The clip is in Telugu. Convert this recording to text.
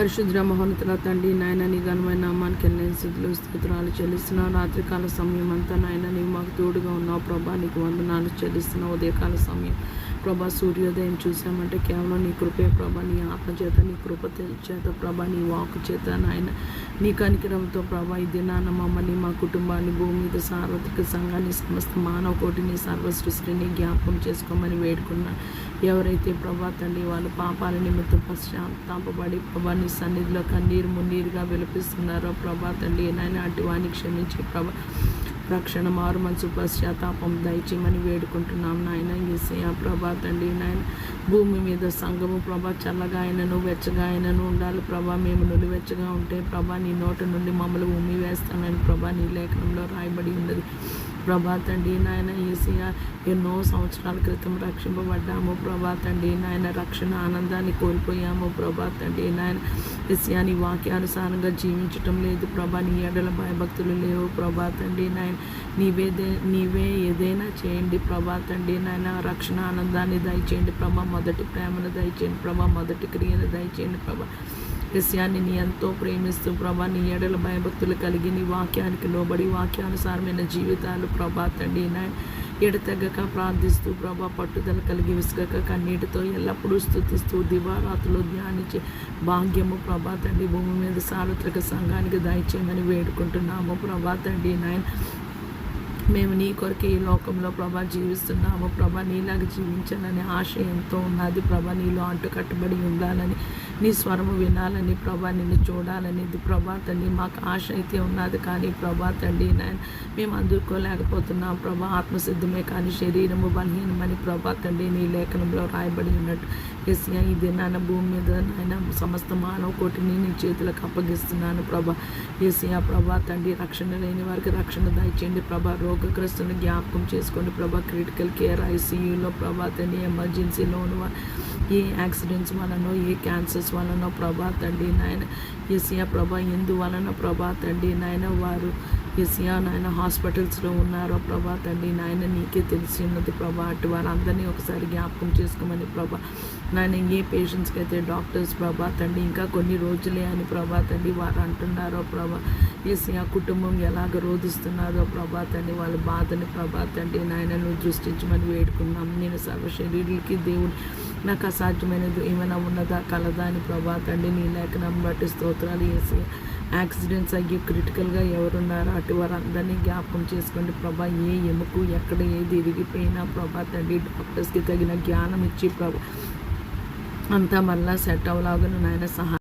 పరిశుద్ర మహోన్నతుల తండ్రి నాయన నీ ఘనమైన నామానికి వెళ్ళిన స్థితిలో స్థితురాలు చెల్లిస్తున్నావు. రాత్రికాల సమయం అంతా నాయన నీవు మాకు తోడుగా ఉన్నావు. ప్రభా నీకు వందనాలు చెల్లిస్తున్నావు. ఉదయకాల సమయం ప్రభా సూర్యోదయం చూసామంటే కేవలం నీ కృపే ప్రభా నీ ఆత్మ చేత నీ కృప చేత ప్రభా నీ వాకు చేత నాయన నీ కనికరంతో ప్రభా ఈ దినాన మమ్మల్ని మా కుటుంబాన్ని భూమి మీద సార్వత్రిక సంఘాన్ని సమస్త మానవ కోటిని సర్వ సృష్టిని జ్ఞాపకం చేసుకోమని వేడుకున్నా. ఎవరైతే ప్రభా తండ్రి వాళ్ళ పాపాల నిమిత్తం పశ్చాత్తాపడి ప్రభా నీ సన్నిధిలో కన్నీరు మున్నీరుగా విలపిస్తున్నారో ప్రభా తండ్రి నాయన అటు వాణ్ణి క్షమించే ప్రభా. రక్షణ మారు మనసు పశ్చాత్తాపం దయచేయమని వేడుకుంటున్నాం నాయన. ఏసయ్య ప్రభా తండ్రి నాయన భూమి మీద సంఘము ప్రభా చల్లగా ఆయనను వెచ్చగా ఆయనను ఉండాలి ప్రభా. మేము నులివెచ్చగా ఉంటే ప్రభా నీ నోట నుండి మమ్మల్ని ఉమ్మి వేస్తానని ప్రభా నీ లేఖనంలో రాయబడి ఉన్నది. ప్రభా తండ్రి నాయన ఏసయ్య ఎన్నో సంవత్సరాల క్రితం రక్షింపబడ్డాము. ప్రభా తండ్రి నాయన రక్షణ ఆనందాన్ని కోల్పోయాము. ప్రభా తండ్రి నాయన ఏసయ్య నీ వాక్యానుసారంగా జీవించటం లేదు. ప్రభా నీ ఎడల భయభక్తులు లేవు. ప్రభా తండ్రి నాయన నీవేదే నీవే ఏదైనా చేయండి. ప్రభా తండ్రి నాయన రక్షణ ఆనందాన్ని దయచేయండి. ప్రభా మొదటి ప్రేమను దయచేయండి. ప్రభా మొదటి క్రియను దయచేయండి. ప్రభా విషయాన్ని నీ ఎంతో ప్రేమిస్తూ ప్రభా నీ ఎడల భయభక్తులు కలిగి నీ వాక్యానికి లోబడి వాక్యానుసారమైన జీవితాలు ప్రభా తండ్రి నాయన ఎడతెగక ప్రార్థిస్తూ ప్రభా పట్టుదల కలిగి విసుగక కన్నీటితో ఎల్లప్పుడూ స్థుతిస్తూ దివారాతులు ధ్యానించే భాగ్యము ప్రభా తండ్రి భూమి మీద సార్వత్రిక సంఘానికి దయచేయమని వేడుకుంటున్నాము ప్రభా తండ్రి నాయన మేము నీ కొరకు ఈ లోకంలో ప్రభా జీవిస్తున్నాము ప్రభా నీలాగా జీవించాలని ఆశ ఎంతో ఉన్నది ప్రభా నీలో అంటు కట్టుబడి ఉండాలని నీ స్వరము వినాలని ప్రభా నిన్ను చూడాలని ఇది ప్రభా తండ్రి మాకు ఆశ అయితే ఉన్నది కానీ ప్రభా తండ్రి మేము అందుకోలేకపోతున్నాం ప్రభా ఆత్మసిద్ధమే కానీ శరీరము బలహీనమని ప్రభా తండ్రి నీ లేఖనంలో రాయబడి ఉన్నట్టు. ఎస్యా ఈ దినాన భూమి మీద నాయన సమస్త మానవ కోటిని నీ చేతులకు అప్పగిస్తున్నాను ప్రభా. ఏసియా ప్రభా తండ్రి రక్షణ లేని వారికి రక్షణ దయచేయండి ప్రభా. రోగగ్రస్తుని జ్ఞాపకం చేసుకోండి ప్రభా. క్రిటికల్ కేర్ ఐసీయూలో ప్రభా తండ్రి ఎమర్జెన్సీలో ఉన్న ఏ యాక్సిడెంట్స్ వలనో ఏ క్యాన్సర్స్ వలన ప్రభా తండ్రి నాయన ఏసియా ప్రభా ఎందు వలన ప్రభా తండ్రి నాయన వారు ఏసియా నాయన హాస్పిటల్స్లో ఉన్నారో ప్రభా తండ్రి నాయన? నీకే తెలిసి ఉన్నది ప్రభా. అటు వారందరినీ ఒకసారి జ్ఞాపకం చేసుకోమని ప్రభా నాయన ఏ పేషెంట్స్కి అయితే డాక్టర్స్ ప్రభా తండ్రి ఇంకా కొన్ని రోజులే అని ప్రభా తండ్రి వారు అంటున్నారో ప్రభా ఏసియా కుటుంబం ఎలాగ రోధిస్తున్నారో ప్రభా తండ్రి వాళ్ళ బాధని ప్రభా తండ్రి నాయన నువ్వు దృష్టించమని వేడుకున్నాం. నేను సర్వ శరీరులకి దేవుడు నాకు అసాధ్యమైనది ఏమైనా ఉన్నదా? కలదా అని ప్రభా తండ్రి నీ లేఖనం బట్టి స్తోత్రాలు వేసి యాక్సిడెంట్స్ అయ్యి క్రిటికల్గా ఎవరున్నారో అటు వారందరినీ జ్ఞాపకం చేసుకోండి ప్రభా. ఏ ఎముకు ఎక్కడ ఏది ఇరిగిపోయినా ప్రభా తండ్రి డాక్టర్స్కి తగిన జ్ఞానం ఇచ్చి ప్రభా. అంతా మళ్ళా సెట్ అవ్వలాగా నాయన సహాయం